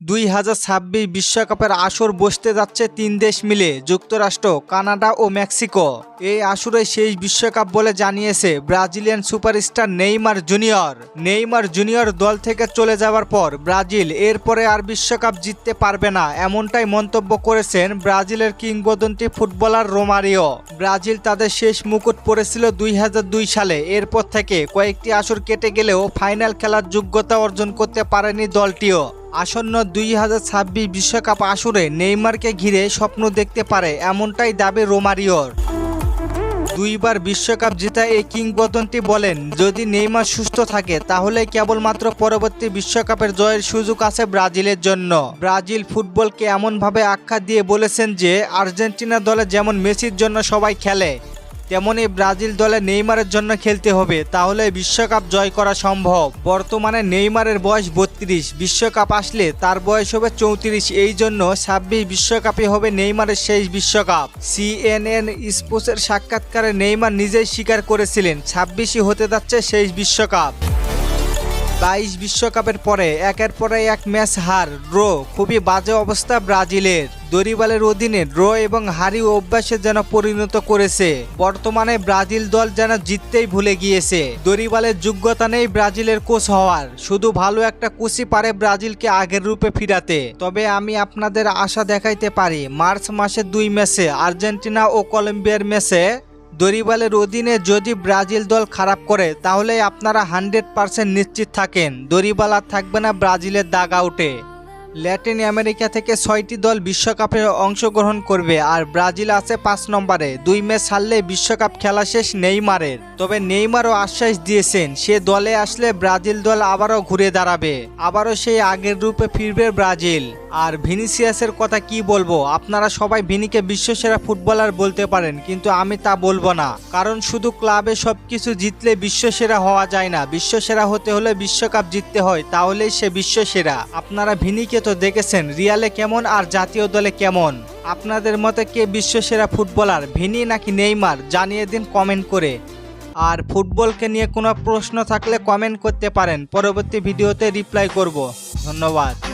দুই হাজার ছাব্বিশ বিশ্বকাপের আসর বসতে যাচ্ছে তিন দেশ মিলে, যুক্তরাষ্ট্র, কানাডা ও মেক্সিকো। এই আসরে শেষ বিশ্বকাপ বলে জানিয়েছে Brazilian superstar Neymar junior. Neymar junior দল থেকে চলে যাওয়ার পর ব্রাজিল এরপরে আর বিশ্বকাপ জিততে পারবে না, এমনটাই মন্তব্য করেছেন ব্রাজিলের কিংবদন্তি ফুটবলার রোমারিও। ব্রাজিল তাদের শেষ মুকুট পড়েছিল দুই হাজার দুই সালে, এরপর থেকে কয়েকটি আসর কেটে গেলেও ফাইনাল খেলার যোগ্যতা অর্জন করতে পারেনি দলটিও। আসন্ন দুই হাজার ছাব্বিশ বিশ্বকাপ আসরে নেইমারকে ঘিরে স্বপ্ন দেখতে পারে এমনটাই দাবি রোমারিওর। দুইবার বিশ্বকাপ জেতা এই কিংবদন্তি বলেন, যদি নেইমার সুস্থ থাকে তাহলে কেবলমাত্র পরবর্তী বিশ্বকাপের জয়ের সুযোগ আছে ব্রাজিলের জন্য। ব্রাজিল ফুটবলকে এমনভাবে আখ্যা দিয়ে বলেছেন যে, আর্জেন্টিনা দলে যেমন মেসির জন্য সবাই খেলে তেমনি ব্রাজিল দলে নেইমারের জন্য খেলতে হবে, তাহলে বিশ্বকাপ জয় করা সম্ভব। বর্তমানে নেইমারের বয়স বত্রিশ, বিশ্বকাপ আসলে তার বয়স হবে চৌত্রিশ, এই জন্য ছাব্বিশ বিশ্বকাপে হবে নেইমারের শেষ বিশ্বকাপ। সিএনএন স্পোর্টসের সাক্ষাৎকারে নেইমার নিজেই স্বীকার করেছিলেন, ছাব্বিশই হতে যাচ্ছে শেষ বিশ্বকাপ। বাইশ বিশ্বকাপের পরে একের পরে এক ম্যাচ হার ড্র খুবই বাজে অবস্থা ব্রাজিলের। দরিবালের অধীনে ড্র এবং হারি অভ্যাসে যেন পরিণত করেছে। বর্তমানে ব্রাজিল দল যেন জিততেই ভুলে গিয়েছে। দরিবালের যোগ্যতা নেই ব্রাজিলের কোচ হওয়ার। শুধু ভালো একটা কোচই পারে ব্রাজিলকে আগের রূপে ফিরাতে। তবে আমি আপনাদের আশা দেখাইতে পারি, মার্চ মাসের দুই ম্যাচে আর্জেন্টিনা ও কলম্বিয়ার ম্যাচে দরিবালের অধীনে যদি ব্রাজিল দল খারাপ করে, তাহলে আপনারা হান্ড্রেড পার্সেন্ট নিশ্চিত থাকেন, দরিবাল আর থাকবে না ব্রাজিলের দাগ আউটে। ল্যাটিন আমেরিকা থেকে ছয়টি দল বিশ্বকাপে অংশগ্রহণ করবে, আর ব্রাজিল আছে পাঁচ নম্বরে। দুই ম্যাচ হারলে বিশ্বকাপ খেলা শেষ নেইমারের। তবে নেইমারও আশ্বাস দিয়েছেন, সে দলে আসলে ব্রাজিল দল আবারও ঘুরে দাঁড়াবে। আবারও সেই আগের রূপে ফিরবে ব্রাজিল। আর ভিনিসিয়াসের কথা কি বলব? আপনারা সবাই ভিনিকে বিশ্বসেরা ফুটবলার বলতে পারেন, কিন্তু আমি তা বলব না। কারণ শুধু ক্লাবে সব কিছু জিতলে বিশ্বসেরা হওয়া যায় না। বিশ্বসেরা হতে হলে বিশ্বকাপ জিততে হয়, তাহলেই সে বিশ্বসেরা। আপনারা ভিনিকে তো দেখেছেন, রিয়ালে কেমন আর জাতীয় দলে কেমন? আপনাদের মতে কে বিশ্বসেরা ফুটবলার, ভিনি নাকি নেইমার? জানিয়ে দিন কমেন্ট করে। আর ফুটবলকে নিয়ে কোনো প্রশ্ন থাকলে কমেন্ট করতে পারেন। পরবর্তী ভিডিওতে রিপ্লাই করব। ধন্যবাদ।